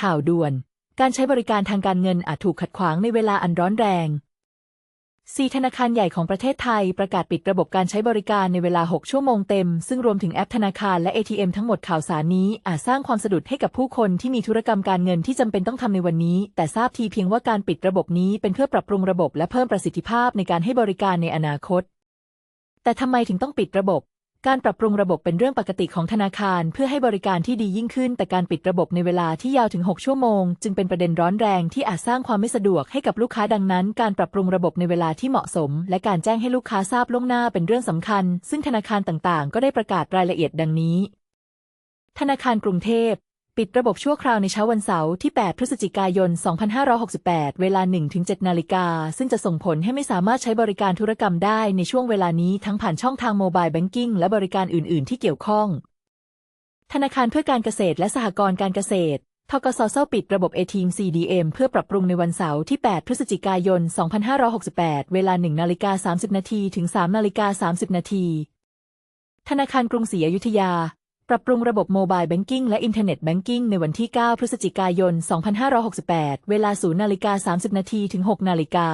ข่าวด่วน การใช้บริการทางการเงินอาจถูกขัดขวางในเวลาอันร้อนแรง4ธนาคารใหญ่ของประเทศไทยประกาศปิดระบบการใช้บริการในเวลา 6 ชั่วโมงเต็ม ซึ่งรวมถึงแอปธนาคารและ ATM ทั้งหมดข่าวสารนี้ อาจสร้างความสะดุดให้กับผู้คนที่มีธุรกรรมการเงินที่จำเป็นต้องทำในวันนี้ แต่ทราบทีเพียงว่าการปิดระบบนี้เป็นเพื่อปรับปรุงระบบและเพิ่มประสิทธิภาพในการให้บริการในอนาคต แต่ทำไมถึงต้องปิดระบบ การปรับปรุงระบบเป็นเรื่องปกติของธนาคาร เพื่อให้บริการที่ดียิ่งขึ้น แต่การปิดระบบในเวลาที่ยาวถึง 6 ชั่วโมง จึงเป็นประเด็นร้อนแรงที่อาจสร้างความไม่สะดวกให้กับลูกค้าดังนั้น การปรับปรุงระบบในเวลาที่เหมาะสม และการแจ้งให้ลูกค้าทราบล่วงหน้าเป็นเรื่องสำคัญ ซึ่งธนาคารต่างๆ ก็ได้ประกาศรายละเอียดดังนี้ ธนาคารกรุงเทพ ปิดระบบชั่วคราวในเช้าวันเสาร์ที่ 8 พฤศจิกายน 2568 เวลา 1-7 นาฬิกา ซึ่งจะส่งผลให้ไม่สามารถใช้บริการธุรกรรมได้ในช่วงเวลานี้ทั้งผ่านช่องทางโมบายแบงกิ้งและบริการอื่น ๆ ที่เกี่ยวข้อง ธนาคารเพื่อการเกษตรและสหกรณ์การเกษตรทกสเซาปิดระบบ ATM CDM เพื่อปรับปรุงในวันเสาร์ที่ 8 พฤศจิกายน 2568 เวลา 1 นาฬิกา 30 นาทีถึง 3 นาฬิกา 30 นาที ธนาคารกรุงศรีอยุธยา ปรับปรุงระบบโมบายแบงกิ้งและอินเทอร์เน็ตแบงกิ้งในวันที่ 9 พฤศจิกายน 2568 เวลา 0นาฬิกา30 นาทีถึง 6 นาฬิกา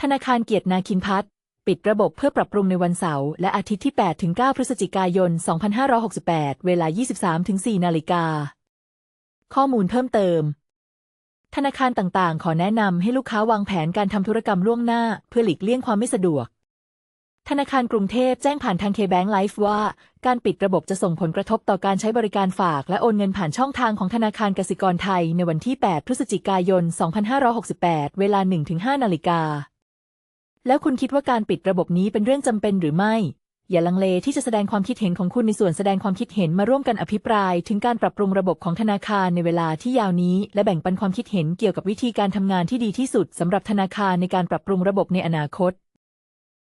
ธนาคารเกียรตินาคินพัฒน์ปิดระบบเพื่อปรับปรุงในวันเสาร์และอาทิตย์ที่ 8 ถึง 9 พฤศจิกายน 2568 เวลา 23 ถึง 4 นาฬิกา ข้อมูลเพิ่มเติม ธนาคารต่างๆ ขอแนะนำให้ลูกค้าวางแผนการทำธุรกรรมล่วงหน้า เพื่อหลีกเลี่ยงความไม่สะดวก ธนาคารกรุงเทพแจ้งผ่านทาง K-Bank Life ว่า การปิดระบบจะส่งผลกระทบต่อการใช้บริการฝากและโอนเงินผ่านช่องทางของธนาคารกสิกรไทยในวันที่ 8 พฤศจิกายน 2568 เวลา 1-5 นาฬิกา แล้วคุณคิดว่าการปิดระบบนี้เป็นเรื่องจำเป็นหรือไม่ อย่าลังเลที่จะแสดงความคิดเห็นของคุณในส่วนแสดงความคิดเห็นมาร่วมกันอภิปราย ถึงการปรับปรุงระบบของธนาคารในเวลาที่ยาวนี้ และแบ่งปันความคิดเห็นเกี่ยวกับวิธีการทำงานที่ดีที่สุดสำหรับธนาคารในการปรับปรุงระบบในอนาคต